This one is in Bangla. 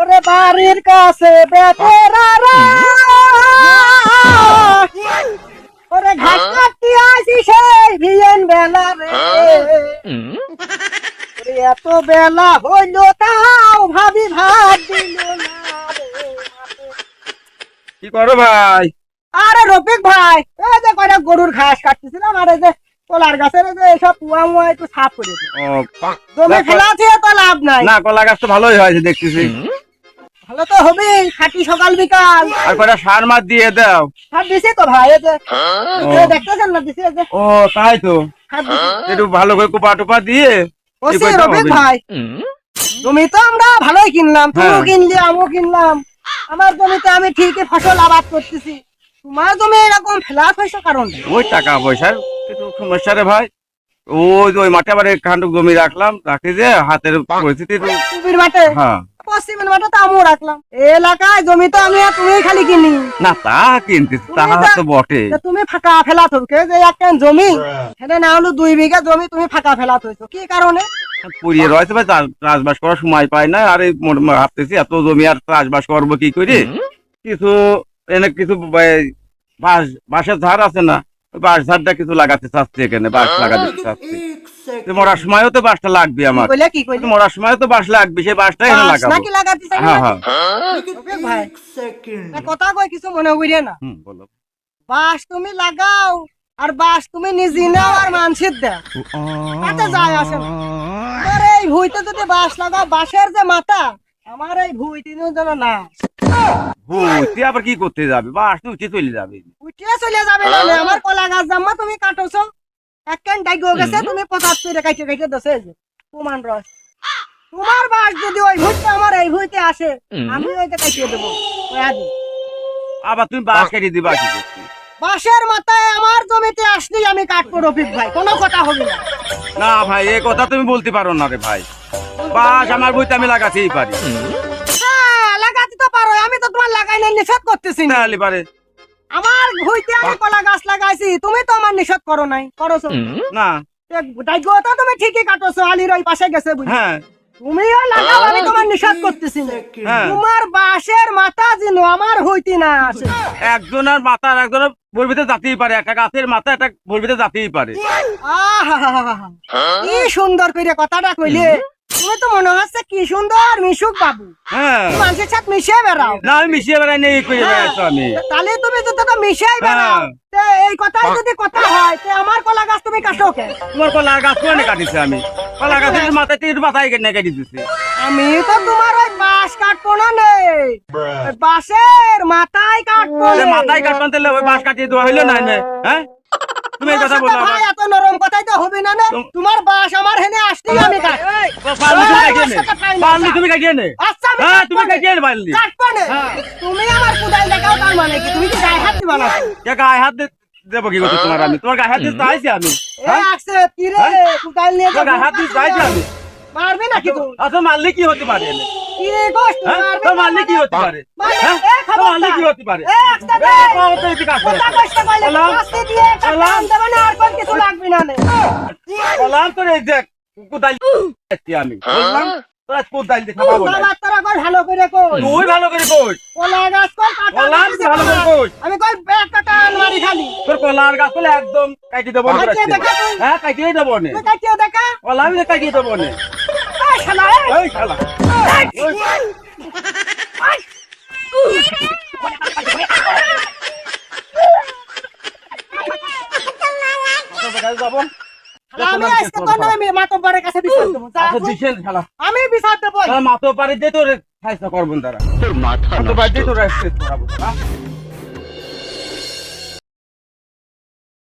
ওরে বাড়ির কাছে ওরে ঘাস কাটি আসি সেই ভিয়েন বেলা রে। এত বেলা হইল তাও ভাবি ভাত দিল। কি করো ভাই? আরে রফিক ভাই এই যে কয়টা গরুর ঘাস কাটতেছিলাম আর এই যে কলার গাছের যে এসব পুয়া মুয়া একটু সাফ করে দিই। জমি ফেলা আছে তো লাভ নাই। না কলা গাছ তো ভালোই হয়েছে দেখতেছি। ভালো তো হবেই খাটি সকাল বিকাল। আর সার মার দিয়ে দাও। সার দিছি তো ভাই এই যে। দেখতেছেন না দিছি যে। ও তাই তো। একটু ভালো করে কোপা টোপা দিয়ে রফিক হবে। ভাই জমি তো আমরা ভালোই কিনলাম তুমিও হ্যাঁ। কিনলি আমিও কিনলাম। আমার জমিতে আমি ঠিকই ফসল আবাদ করতেছি। তোমার জমি এরকম ফেলাত হয়েছে কারণ ওই টাকা পয়সার একটু সমস্যা রে ভাই। ওই যে ওই মাঠে আবার খান্ডুক জমি রাখলাম রাখি যে হাতের পরিস্থিতি মাঠে? হ্যাঁ। পশ্চিমের মাঠে তো আমিও রাখলাম। এলাকায় জমি তো আমি আর তুমি খালি কিনি। না তা কিনতেছি তুমি তো বটে। তুমি ফাঁকা যে একটা জমি সেটা না হলো দুই বিঘা জমি তুমি ফাঁকা হইছো কি কারণে? পুড়িয়ে রয়েছে ভাই চাষবাস করার সময় পাই না। আর ভাবতেছি এত জমি আর চাষবাস করব কি করে? কিছু এনে কিছু বাঁশ বাঁশের ধার আছে না? বাঁশ ধারটা কিছু লাগাতে চাচ্ছি এখানে বাঁশ লাগাতে চাচ্ছি। মরার সময়ও তো বাঁশটা লাগবে আমার। কি কইলে? মরার সময়ও তো বাঁশ লাগবে সেই এখানে লাগাবো। নাকি লাগাতে চাই হ্যাঁ হ্যাঁ। ভাই। কথা কই কিছু মনে করিয়ে না। হুম, বলো। বাস তুমি লাগাও আর বাস তুমি নিজে নাও আর মানসির দাও। তাতে যায় আসে। আর এই ভুইতে যদি বাস লাগাও বাঁশের যে মাথা আমার এই ভুই তিনও যেন না ভুই, তুই আবার কি করতে যাবে? বাঁশ তো উঠে চলে যাবে। উঠিয়ে চলে যাবে। আমার কলা গাছ জাম্মা তুমি কাটোছো। একখান ডাইগ গেছে তুমি পঁচাত্তর কাইটে কাইটে যে প্রমাণ রস তোমার বাস যদি ওই ভুইতে আমার এই ভুইতে আসে আমি ওইটা কাটিয়ে দেবো। ওই। আবার তুমি বাঁশ কেটে দিবা কি? বাঁশের মাথায় আমার জমিতে আসলেই আমি কাটবো রফিক ভাই কোনো কথা হবে না। না ভাই এই কথা তুমি বলতে পারো না রে ভাই। বাঁশ আমার বইতে আমি লাগাতেই পারি। হ্যাঁ, লাগাতে তো পারো আমি তো তোমার লাগাই না নিষেধ করতেছি না। পারে। আমার ভুইতে আমি কলা গাছ লাগাইছি তুমি তো আমার নিষেধ করো নাই করছ। না। ডাইগোটা তুমি ঠিকই কাটোছো আলির ওই পাশে গেছে বুঝি। হ্যাঁ। তুমিও লাগাও আমি তোমার নিষেধ করতেছি হ্যাঁ। তোমার বাঁশের মাথা যেন আমার হইতে না আসে। একজনের মাথা আর একজনের বলবিতে যাতেই পারে একটা গাছের মাথা একটা বলবিতে যাতেই পারে। আহা কি সুন্দর করে কথাটা কইলে। তুমি তো মনে হচ্ছে কি সুন্দর মিশুক বাবু। হ্যাঁ। মানুষের সাথে মিশে বেড়াও। না আমি মিশিয়ে বেড়াই নেই করে বেড়াইছো আমি। তাহলে তুমি তো মিশাই বেড়াও হ্যাঁ। তে এই কথাই যদি কথা হয় তে আমার কলা গাছ তুমি কাটো কে? তোমার কলার গাছ কোনে কাটিছে আমি? কলার গাছের মাথায় তীর মাথায় কেটে কেটে আমি তো তোমার ওই বাঁশ কাটবো না নে। ওই বাঁশের মাথায় কাটবো নে। মাথায় কাটবেন তাহলে ওই বাঁশ কাটিয়ে দেওয়া হইল না হ্যাঁ? তুমি এই কথা বলো এত না তোমার বাঁশ আমার হেনে আসতেই আমি কাট তুমি কাটিয়ে নে। তুমি আচ্ছা হ্যাঁ তুমি কাটিয়ে নে পারলি। কাটবো নে। হ্যাঁ। তুমি আমার কুদাই লাগাও তার মানে কি? তুমি কি গায়ে হাত দিবা না? কে গায়ে হাত দে- দেবো কি করতে তোমার আমি? তোমার গায়ে হাত দিতে চাইছি আমি। এ হ্যাঁ? আসছে কি রে? হ্যাঁ? নিয়ে গায়ে হাত দিতে চাইছি আমি। মারবি নাকি তুই? আচ্ছা মারলে কি হতে পারে? কি হ্যাঁ? মারলে কি মানে? হতে পারে? হ্যাঁ? মারলে কি হতে পারে? কইলে কলাম। শাস্তি দিয়ে একটা কলাম। টান দেবে না, আর কোন কিছু নে। তোর এই দেখ কোদাল আমি। বুঝলাম? তোরা কোদাল দিয়ে খাব ভালো করে কই। তুই ভালো করে কই কলা গাছ কই, ভালো করে আমি কই একটা টান মারি খালি। তোর কলার গাছ বলে একদম কাটি দেবো না। হ্যাঁ কাটিয়ে দেবো নে। তুই কাটিয়ে দেখা। কলাম কাটিয়ে দেবো নে। শালা ওই শালা, আমি আজকে তোর নামে মাতব্বরের কাছে বিচার দেবো। যা, আচ্ছা আমি বিচার দেবো। তাহলে পারে দিয়ে তোর খাইসা করব তারা। পারে দিয়ে তোর করাবো হ্যাঁ?